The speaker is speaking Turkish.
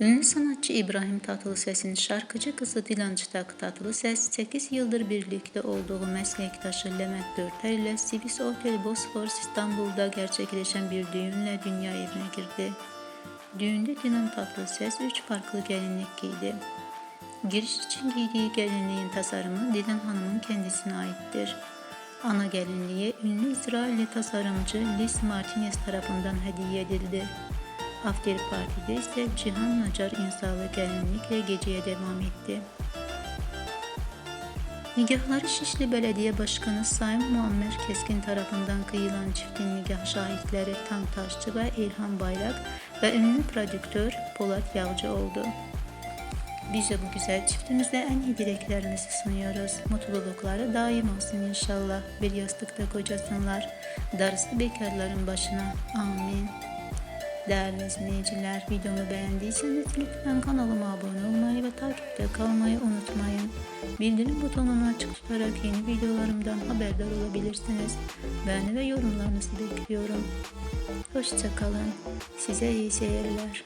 Ünlü sanatçı İbrahim Tatlıses'in şarkıcı kızı Dilan Çıtak Tatlıses 8 yıldır birlikte olduğu meslektaşı Levent Dörter ile Sibis Otel Bosphorus İstanbul'da gerçekleşen bir düğünle dünya evine girdi. Düğünde Dilan Tatlıses 3 farklı gelinlik giydi. Giriş için giydiği gelinliğin tasarımı Dilan Hanım'ın kendisine aittir. Ana gelinliğe ünlü İsrailli tasarımcı Liz Martinez tarafından hediye edildi. After Party'de ise Cihan Nacar imzalı gelinlikle geceye devam etti. Nikahları Şişli Belediye Başkanı Sayın Muammer Keskin tarafından kıyılan çiftin nikah şahitleri Tam Taşçı ve İlhan Bayrak ve ünlü prodüktör Polat Yavcı oldu. Biz de bu güzel çiftimize en iyi dileklerimizi sunuyoruz. Mutlulukları daim olsun inşallah. Bir yastıkta kocasınlar. Darısı bekarların başına. Amin. Değerli izleyiciler videomu beğendiyseniz lütfen kanalıma abone olmayı ve takipte kalmayı unutmayın. Bildirim butonunu açık tutarak yeni videolarımdan haberdar olabilirsiniz. Beğeni ve yorumlarınızı bekliyorum. Hoşçakalın. Size iyi seyirler.